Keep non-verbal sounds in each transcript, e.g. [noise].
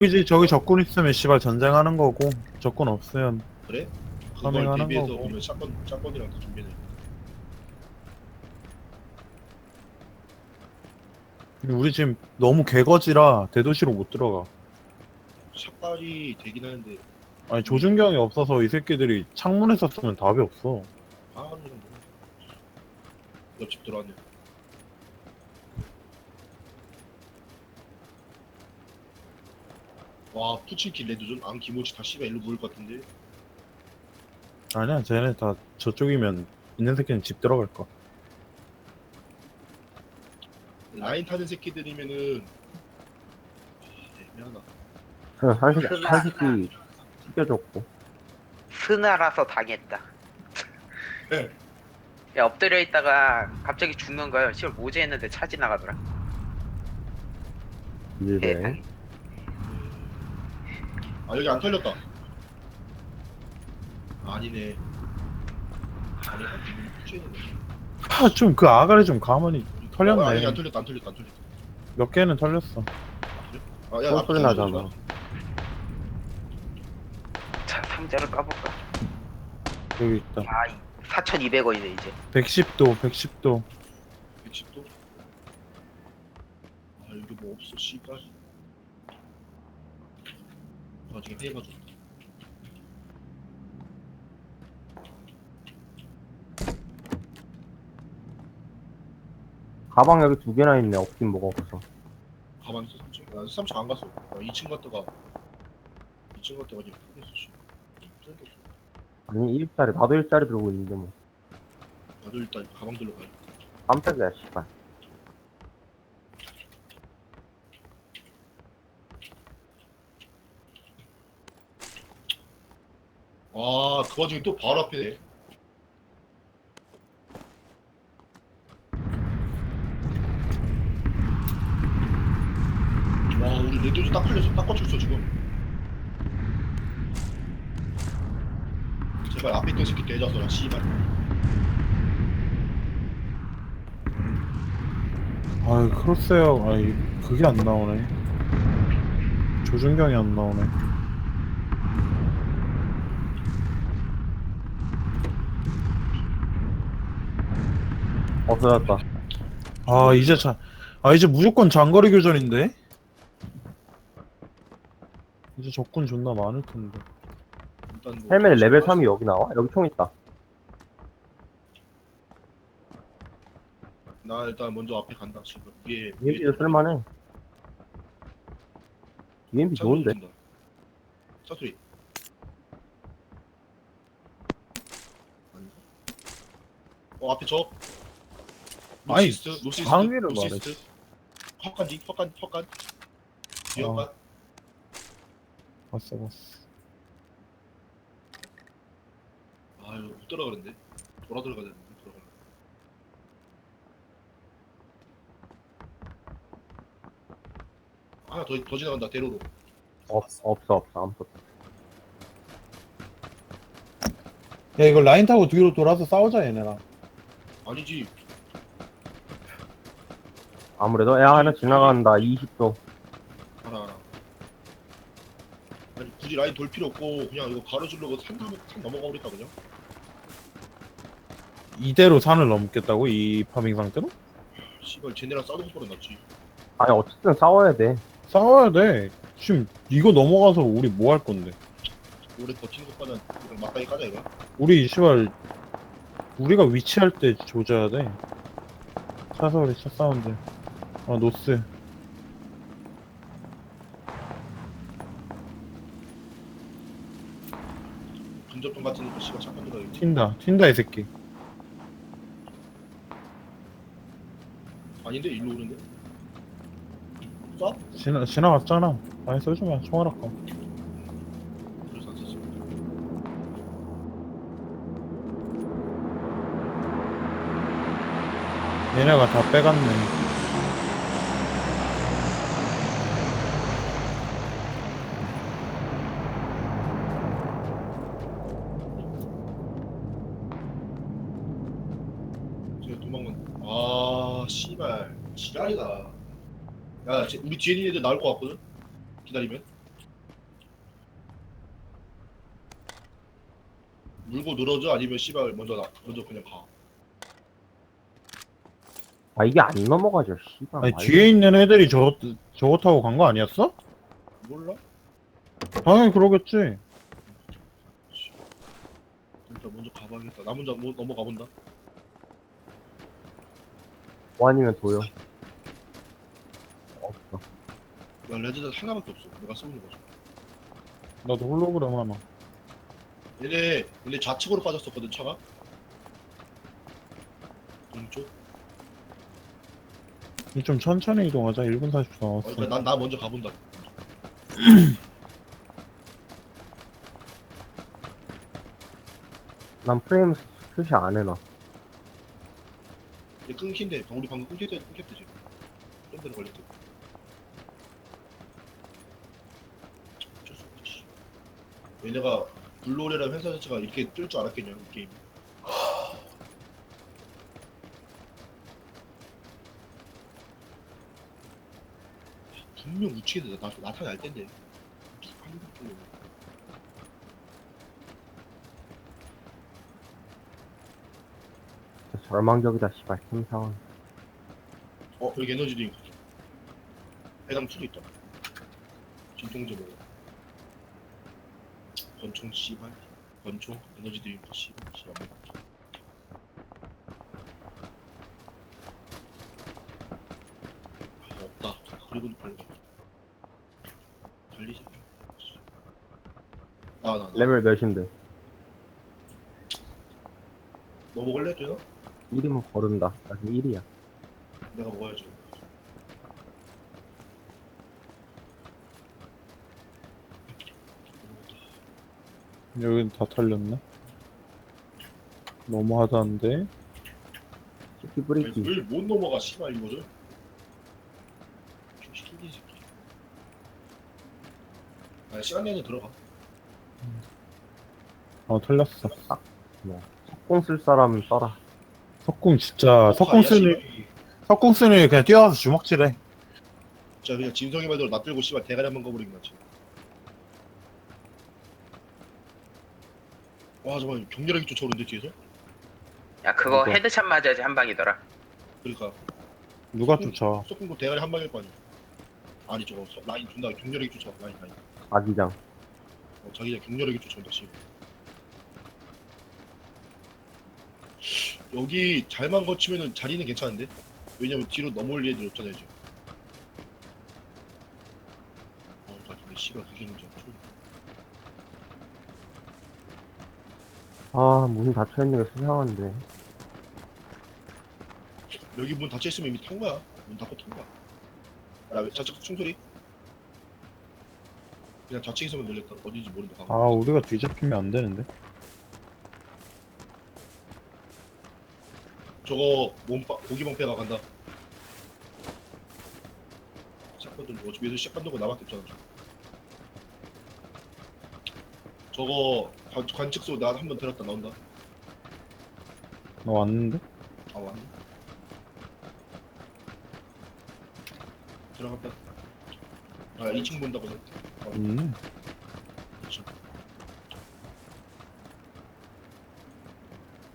그지 저기 적군 있으면 씨발 전쟁하는 거고 적군 없으면 그래? 그걸 파밍하는 대비해서 거고. 보면 샷건, 샷건이랑 다 준비해 우리 지금 너무 개거지라 대도시로 못 들어가. 샷발이 되긴 하는데. 아니 조준경이 없어서 이 새끼들이 창문에서 쓰면 답이 없어. 아 이런 거 옆집 들어왔네 와 푸치키 레드존 안 기모치 다 씨가 일로 모일 것 같은데 아니야 쟤네 다 저쪽이면 있는 새끼는 집 들어갈 거 라인 타는 새끼들이면은 아, 애매하다 한 새끼, 한 새끼 찢겨졌고. 스나라서 당했다. 네. 야 엎드려 있다가 갑자기 죽는 거야. 시발 모제 했는데 차 지나가더라. 일배. 세상에. 아 여기 안 털렸다. 아니네. 아니 아니 푸치는 아좀 그 아가리 좀 가만히 아, 아니 털렸네 안 털렸다 안 털렸다 안 털렸다. 몇 개는 털렸어. 아야 또 소리 나잖아. 자 상자를 까볼까? 여기 있다. 아 4,200원이네 이제. 110도 110도. 110도? 아 여기 뭐 없어 씨발 나중에 해가지고 가방 여기 두 개나 있네. 없긴 뭐가 없어. 가만 있어 3층 나 3층 안 갔어 나 2층 갔다가 2층 갔다가 이제 포기했어 씨 뜬다. 아니, 일자리. 나도 일자리 들고 있는데 뭐. 나도 일단 가방 들러 가야 깜짝이야, 씨발. 아그 와중에 또 바로 앞에 와 우리 레드도 딱 걸렸어 딱 꽂혔어 지금. 제발 앞에 있던 새끼 떼자서라 씨발. 아이 크로스웨어 아이 그게 안 나오네. 조준경이 안 나오네 없어졌다. 아 이제 자, 아 이제 무조건 장거리 교전인데 이제 적군 존나 많을 텐데 일단 뭐 헬멧 레벨 3이 여기 나와? 여기 총 있다. 나 일단 먼저 앞에 간다 지금 위에 UMP도 쓸만해. UMP 좋은데? 차소리 어 앞에 저 아니, 노시스트? 노시스트? 방위를 노시스트? 헛간 뒤 헛간 헛간 뒤 어. 헛간 봤어 봤어. 아유 못 들어가는데 돌아 들어가야 되는데 들어가 하나 더, 더 지나간다 대로로. 없, 없어, 없어. 아무것도. 야 이거 라인 타고 뒤로 돌아서 싸우자 얘네랑. 아니지 아무래도? 야 하나 지나간다. 20도. 알아 알아 아니 굳이 라인 돌 필요 없고 그냥 이거 가로질러고 산, 넘- 산 넘어가 버릴까 그냥? 이대로 산을 넘겠다고? 이 파밍 상태로? 씨발 쟤네랑 싸우는 것보다 낫지. 아니 어쨌든 싸워야 돼. 싸워야 돼. 지금 이거 넘어가서 우리 뭐 할 건데? 오래 버티는 것보다는 그냥 막다이 까자 이거. 우리 시발 우리가 위치할 때 조져야 돼. 차소리 차 사운드 아 노스. 근접점 같으니까 씨발 잠깐 들어야 튄다. 튄다 이 새끼. 아닌데? 일로 오는데? 쏴? 지나, 지나갔잖아. 많이 쏘지마. 총알 아까. 그래서 안 썼어 얘네가 다 빼갔네 뒤에 있는 애들 나올 것 같거든? 기다리면 물고 늘어져 아니면 씨발 먼저 나 먼저 그냥 가 아 이게 안 넘어가죠 씨발 아니, 뒤에 있는 애들이 저거, 저거 타고 간 거 아니었어? 몰라? 당연히 그러겠지. 일단 먼저 가봐야겠다 나 먼저 뭐, 넘어가 본다 뭐 아니면 도요 야 레드는 하나밖에 없어. 내가 쏘는 거죠. 나도 홀로그램 하나. 얘네 얘네 좌측으로 빠졌었거든 차가. 동쪽. 좀 천천히 이동하자. 1분 40초 어, 남았어. 그러니까 난, 나 먼저 가본다. [clears throat] 난 프레임 표시 안 해놔 얘 끊긴데 우리 방금 끊겼대 끊겼대 지금. 좀 전에 걸렸대. 어쩔 수 없지. 얘네가 블루레랑 회사 자체가 이렇게 뜰 줄 알았겠냐 이 게임. 분명 우측에 나, 나타날 텐데. 진짜 절망적이다 씨발 팀 상황 어 여기 에너지 드링크 해당 수도 있다 진통제 먹어 권총 씨발. 권총 에너지 드링크 씨발 씨발. 아, 없다. 그리고 빨리. 달리지 나나 나. 레벨 몇인데? 너 먹을래 되나? 1이면 거른다. 나 지금 1이야. 내가 먹어야지 여긴 다 털렸네. 너무 하다는데. 시키 브레이키 왜못 넘어가 씨발 이거를 좀 시키기 이 새끼 아 시간 내내 들어가 어 털렸어. 석공 쓸 사람은 써라 석궁 진짜 석궁 쓰는 석궁 쓰는 애 그냥 뛰어와서 주먹질해. 진짜 그냥 진성이 말대로 나 들고 씨발 대가리 한번 거버리긴 하지 와 정말 격렬하게 쫓아오는데 뒤에서? 야 그거 이거. 헤드샷 맞아야지 한 방이더라. 그러니까. 누가 쫓아? 소금도 대가리 한 방일 거 아니야. 아니 저거 서- 라인 존나 격렬하게 쫓아와 라인 라인. 아기장. 어, 자기가 격렬하게 쫓아온다 씨 여기 잘만 거치면은 자리는 괜찮은데? 왜냐면 뒤로 넘어올 애들 없잖아요 지금. 어, 나 근데 씨발 그게 문제야 아 문이 닫혀있는 게 수상한데 여기 문 닫혀있으면 이미 탄 거야 문 닫고 탄 거야 야 왜- 좌측 총소리 그냥 좌측에서만 열렸다 어딘지 모른다 아 우리가 뒤잡히면 안 되는데. 저거 몸빠 고기 방패가 간다. 샷건 들고 어차피 얘들 샷건 들고 나밖에 없잖아. 지금. 저거 관, 관측소 나 한 번 들었다 나온다. 너 왔는데? 아 왔네. 들어갔다. 아 2층 본다고. 어, 음. 그쵸.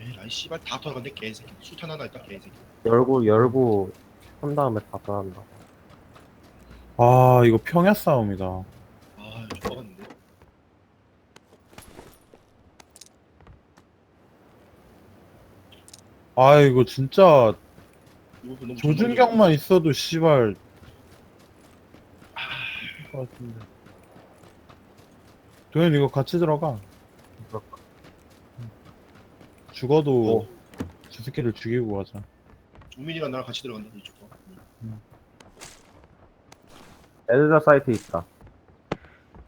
에이 라이 씨발 다 돌아간대 개새끼. 수탄 하나 있다 개새끼. 열고 열고 한 다음에 닫아한다 아 이거 평야 싸움이다. 아 좋아갔는데. 아 이거 진짜 너무 조준경만 있어도 씨발. 아, 것 같은데. 도현 이거 같이 들어가. 죽어도 어. 저 새끼를 죽이고 가자. 우민이랑 나랑 같이 들어간다 이쪽 거. 에드자 사이트 있다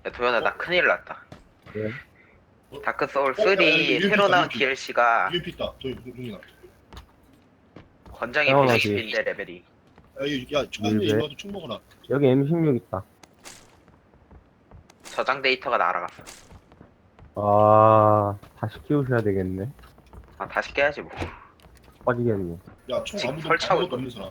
야 도현아 나 큰일 났다 왜? 다크 소울 어, 3 야, 여기 새로 나온 DLC가 UMP 있다. 저 동민아. 권장이 당연하지. 120인데 레벨이 야, 이거- 야? 이거 와서 총 먹어라. 여기 M16 있다 저장 데이터가 날아갔어 아 다시 키우셔야 되겠네 아 다시 깨야지 뭐 빠지겠네 야, 총 지금 아무도 설치하고 아무것도 없는 사람.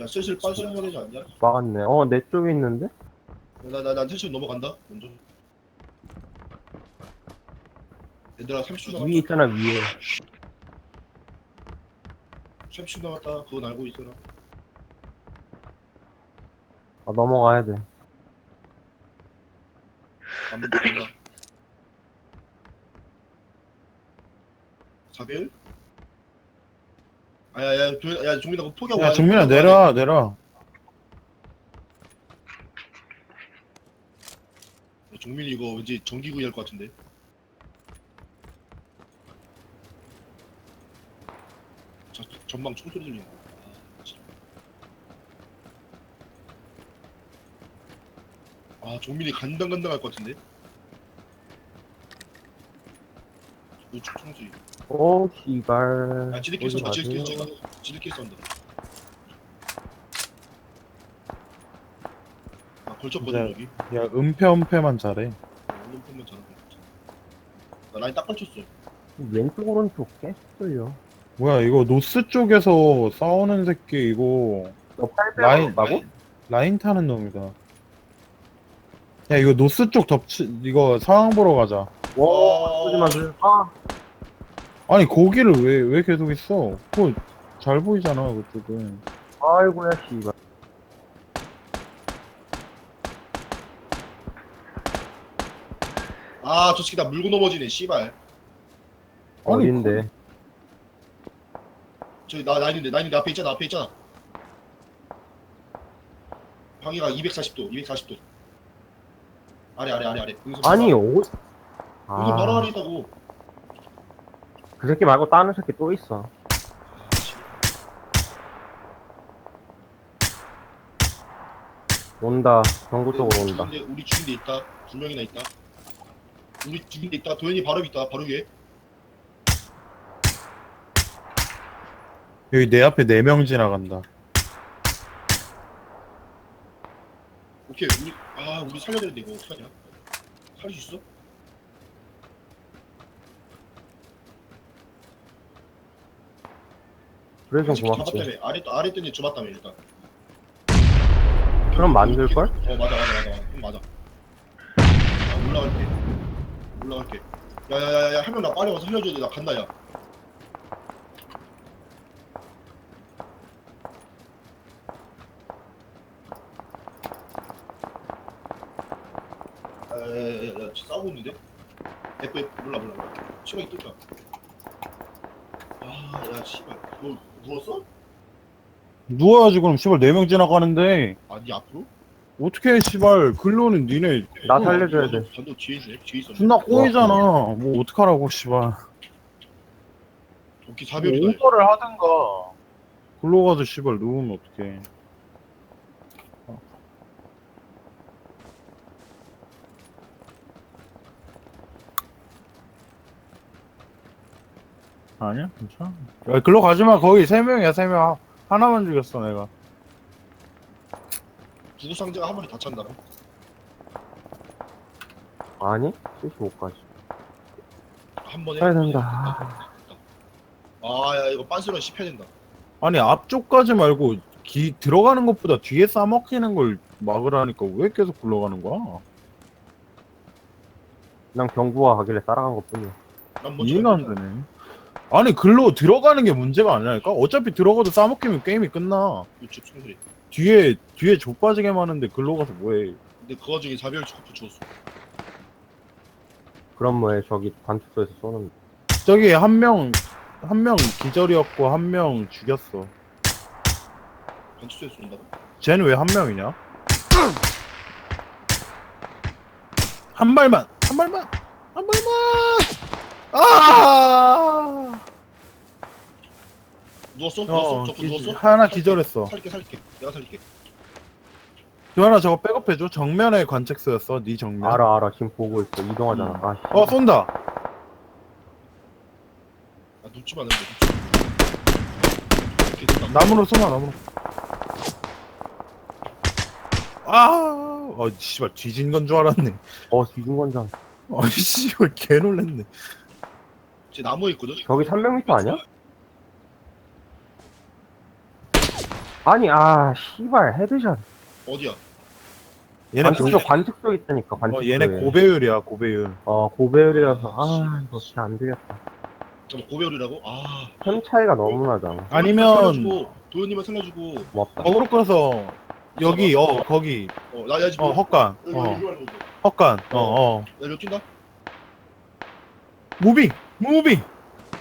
야 슬슬 빠져야 되지 않냐? 막았네. 어, 내 쪽에 있는데? 나나나 텐션 넘어간다 먼저 얘들아 30초 남았다 위에 있잖아, 위에. 30초 남았다 그건 알고 있어라 아, 넘어가야 돼. 안 된다 4배율? 아야야 조- 야 종민아 그거 포기하고 야, 와야 돼. 정민아, 내려와. 야, 종민이 이거 왠지 전기구이 할 것 같은데 저, 저- 전방 총소리 들리는 거 아, 진짜. 아 종민이 간당간당 할 것 같은데 우측 총소리 오, 씨발. 아 지들끼리 어디 쏜다 지들끼리 가세요? 쏜다 지들끼리 쏜다 아 걸쳤거든 여기 야, 은폐, 은폐만 잘해. 얼른 폰만 잘하고 나 라인 딱 걸쳤어 왼쪽, 오른쪽 깨 뚫려. 뭐야, 이거 노스 쪽에서 싸우는 새끼, 이거. 너800 라인, 라고? 라인 타는 놈이다. 야, 이거 노스 쪽 덮치, 이거 상황 보러 가자. 와. 와, 쏘지 마, 쏘지 마. 아, 아니, 거기를 왜, 왜 계속 있어? 그거 잘 보이잖아, 그쪽은. 아이고야, 씨발. 아저 새끼 나 물고 넘어지네 씨발 아니, 어딘데? 저기 나 나인인데 나인인데 앞에 있잖아 앞에 있잖아 방해가 240도 240도 아래 아래 아래 아래 아니, 오. 응선 바로 아, 아래 있다고 그 새끼 말고 다른 새끼 또 있어. 온다. 경구 쪽으로 우리 온다. 죽인데 우리 죽인 데 있다 두 명이나 있다 우리 죽인 데 있다 도현이 바로 있다 바로 위에 여기 내 앞에 네 명 지나간다. 오케이 우리 아 우리 살려야 되는데 이거 어떡하냐 살릴 수 있어? 그래서 아, 고맙지. 잡았다며 아래 아래 뜬에 잡았다며 일단. 그럼 만들걸? 어 맞아 맞아 맞아 맞아. 그럼 맞아. 아, 올라갈게. 올라갈게. 야야야야 한 명 나 빨리 와서 살려줘야 돼나 간다 야 싸우고 있는데? F F 몰라 몰라 몰라 시간이 뜰까 아야 씨발 너 누웠어? 누워야지, 그럼, 씨발, 네명 지나가는데. 아니 앞으로? 어떻게 해, 씨발. 글로는 니네 나 살려줘야 돼. 반도 뒤에 있네 뒤에 있어 존나 꼬이잖아. 뭐, 어떡하라고, 씨발. 도끼 뭐 사별이다 오버를 하든가. 글로 가서 씨발 누우면 어떡해. 아니야, 괜찮아. 야, 글로 가지 마. 거기 세 명이야, 세 명. 하나만 죽였어, 내가. 구구 상자가 한 마리 다 찬다고? 아니? 75까지. 한 번에? 해야 된다. 아야 이거 빤스런 씹혀야 된다 아니, 앞쪽까지 말고, 기, 들어가는 것보다 뒤에 싸먹히는 걸 막으라니까 왜 계속 굴러가는 거야? 그냥 경구가 가길래 따라간 것 뿐이야. 난 먼저 이해가 안. 되네. 아니 글로 들어가는 게 문제가 아니라니까. 어차피 들어가도 싸먹히면 게임이 끝나. 우측 총소리 뒤에 뒤에 족빠지게 많은데 글로 가서 뭐해? 근데 그 와중에 사별 초코 붙였어 그럼 뭐해, 저기 관측소에서 쏘는. 저기 한 명 한 명 기절이었고 한 명 죽였어. 반투수에서 쏜다고? 쟤는 왜 한 명이냐? 한 발만 한 발만 한 발만. 아! 누웠어? 어, 누웠어? 저거 기- 누웠어? 하나 기절했어. 살게 살게 내가 살게 조하나 저거 백업해줘. 정면에 관측소였어. 네 정면. 알아, 알아. 지금 보고 있어. 이동하잖아. 음. 아, 씨. 어 쏜다. 아 눕지마 않는데 이렇게 됐다. 나무로 쏘마 나무로 아, 어, 씨발 뒤진 건 줄 알았네. 어, 뒤진 건장. 아, [laughs] 씨발 개 놀랬네. 쟤 나무에 있거든? 저기 300m 아니야? 아니 아 씨발 헤드샷 어디야? 얘네 관측소 관측소 있다니까 고, 관측소 어, 얘네 고배율이야 고배율 어 고배율이라서 아 이거 진짜 안 되겠다 잠깐 고배율이라고? 아. 편 차이가 너무 나잖아 아니면 살려주고, 도현님은 살려주고. 고맙다 어그로 끌어서 여기 어 거기 어, 나, 야, 지금. 어 헛간 여기, 어. 헛간 어어 야, 여기 뛴다? 무빙 무빙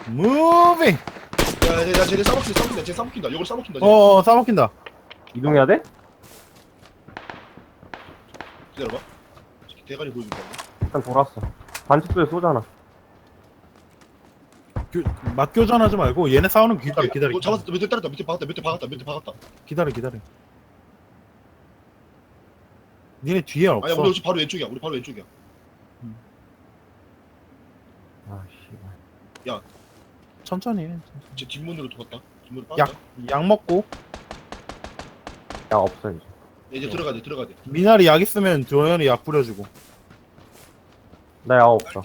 무빙 야, 야, 야, 쟤네 싸먹힌다, 싸먹힌다. 쟤 싸먹힌다. 이걸 싸먹힌다. 쟤. 어 싸먹힌다 이동해야 돼? 기다려봐. 대가리 보여준다. 일단 돌았어 관측소에 쏘잖아 교, 맞교전하지 말고 얘네 싸우는 거 기다려 기다려 너 잡았어. 밑에 때렸다. 밑에 박았다. 밑에 박았다. 밑에 박았다. 기다려 기다려 니네 뒤에 아니, 없어 우리 여기 바로 왼쪽이야. 우리 바로 왼쪽이야. 아 씨발 천천히 해쟤 뒷문으로 돌았다. 뒷문으로 약, 빠졌다. 약 먹고 야 없어 이제 야, 이제 들어가야 돼. 들어가야 돼. 미나리 약 있으면 도현이 약 뿌려주고 나 야 없어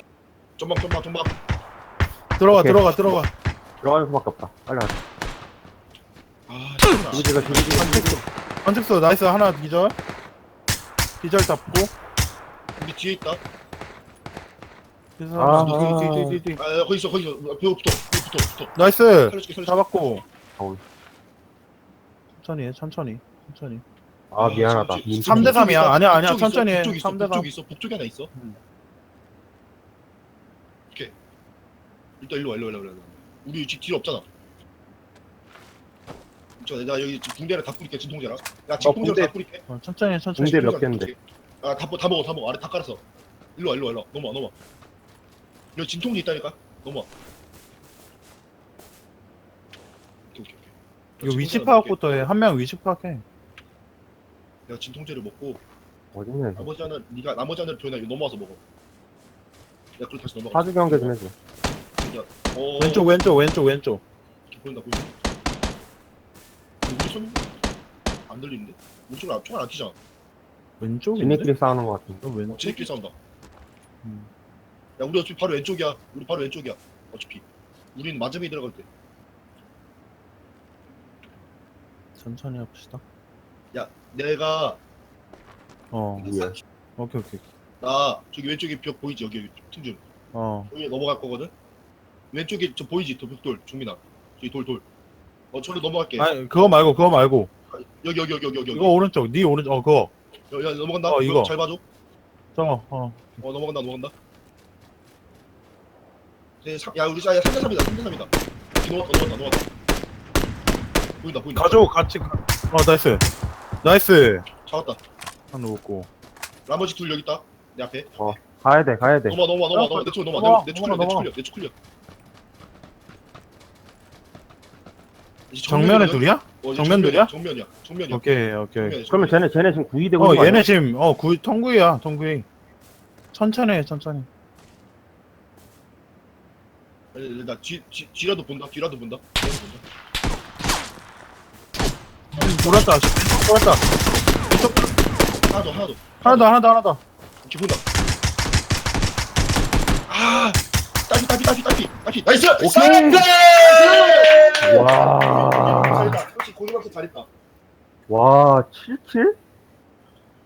전방, 전방, 전방. 들어가 오케이. 들어가 들어가 들어가는 수밖에 없다 빨리 가자 아, 진짜. 관측소 나이스 하나 기절 기절 잡고 우리 뒤에 있다. 아. 뒤, 뒤, 뒤, 뒤, 뒤. 아, 야, 거기 있어. 거기 있어. 배우 붙어. 배우 붙어. 붙어. 나이스 살려줄게, 살려줄게. 잡았고. 천천히 해 천천히 천천히 아 미안하다 지- 민- 지- 3대 3이야. 북쪽 아니야, 있어, 아니야. 북쪽 천천히 해. 있어, 북쪽 있어, 3대 3. 북쪽 있어. 북쪽에 하나 있어. 음. 오케이. 일단 일로 와, 일로 와, 일로 와, 일로 와. 우리 지금 길 없잖아. 저, 나 여기 지금 붕대를 다 뿌릴게, 진통제랑. 야, 진통제를 붕대. 다 뿌릴게. 어, 천천히 해 천천히 붕대 몇 개인데? 아, 다, 먹- 다 먹어, 다 먹어. 아래 다 깔았어. 일로 와, 일로 와, 일로 와. 넘어와, 넘어 와. 여기 진통제 있다니까? 넘어와. 오케이, 오케이, 오케이. 이거 위치 파악부터 해 한 명 위치 파악해. 내가 진통제를 먹고 이거 나머지 하나 네가 나머지 하나를 이거 넘어와서 먹어. 야, 그리고 다시 넘어가. 사주 경계 좀 해줘 어, 왼쪽 왼쪽 왼쪽 왼쪽 보인다 보인다. 우리 손 안 들리는데? 우리 손 총알 안 튀잖아. 왼쪽인데? 지네끼리 싸우는 것 같은데 어, 왼쪽? 쟤끼리 싸운다. 음. 야 우리 어차피 바로 왼쪽이야. 우리 바로 왼쪽이야. 어차피. 우리는 맞음이 들어갈 때. 천천히 해봅시다 내가 어 뭐야? 오케이 오케이 나 저기 왼쪽에 벽 보이지 여기 여기 틈좀 어 여기 넘어갈 거거든. 왼쪽에 저 보이지 저 벽돌 종민아. 저기 돌 돌. 어 저로 넘어갈게. 아니 그거 말고 그거 말고 여기 여기 여기 여기 여기. 이거 오른쪽 네 오른쪽 어 그거 야, 야 넘어간다. 어, 이거. 잘 봐줘. 저거 어 어 넘어간다 넘어간다. 사- 야 우리 야 3대 3이다 3대 3이다. 넘어갔다 넘어갔다 넘어갔다. 보인다 보인다. 가져 같이 가... 어 나이스 나이스 잡았다. 하나 놓고 나머지 둘 여기 있다. 내 앞에. 가야 돼 가야 돼 넘어 넘어 넘어 넘어 내쪽 넘어 넘어, 내쪽 넘어, 클리어 넘어. 내쪽 클리어 내쪽 클리어. 이제 정면에? 둘이야? 어, 이제 정면들이야? 정면이야. 정면이야. 오케이 오케이 정면이야, 그러면 정면이야. 쟤네 쟤네 지금 구이 되고 어 있는 거 얘네 아니야? 지금 어 구, 통구이야 통구이 천천히 해 천천히 아니, 나 뒤, 뒤, 뒤라도 본다. 뒤라도 본다. 뒤라도 본다. 돌았다 왼쪽 돌았다 왼쪽 하나 더 하나 더. 하나 더 하나 더 하나 더 이렇게 본다. 아! 딸피 딸피 딸피 딸피 딸피 나이스! 오케이. 와. 잘했다. 역시 고등학생 잘했다. 와 7킬?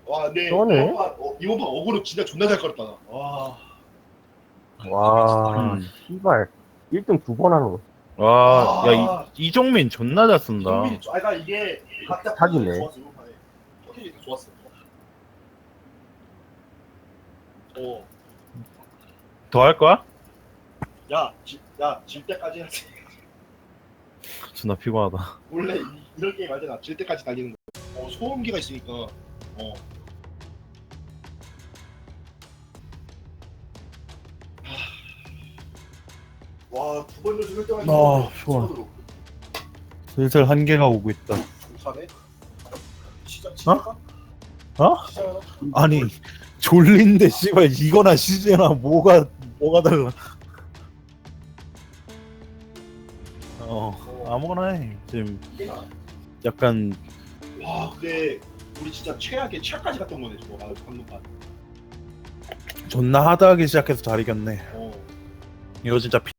와, 네. 그러네. 이번 판, 어, 이번 판 어그로 진짜 존나 잘 걸었다. 나. 와. 와 음. 씨발 1등 두 번 하는 거 와, 아. 야, 이, 이종민 존나 잘 쓴다. 정민이 좀- 아, 그러니까 이게 각자 사기네. 이번 판에. 확실히 좋았어. 어, 더할 거야? 야, 지, 야, 질 때까지 해야지. 존나 피곤하다. 원래 이, 이런 게임 알잖아. 질 때까지 달리는 거. 어, 소음기가 있으니까. 어. 와, 두 번도 죽을 때만 아, 피곤해. 슬슬 한계가 오고 있다. 사네. 시작 어? 시작. 어? 시작하나? 아니, 졸린데, 씨발, 이거나 시제나 뭐가, 뭐가 달라. 어, 아무거나 해. 지금 약간, 와, 근데 우리 진짜 최악의 최악까지 갔던 거네, 저거 아, 방금 판. 존나 하드하게 시작해서 잘 이겼네. 어. 이거 진짜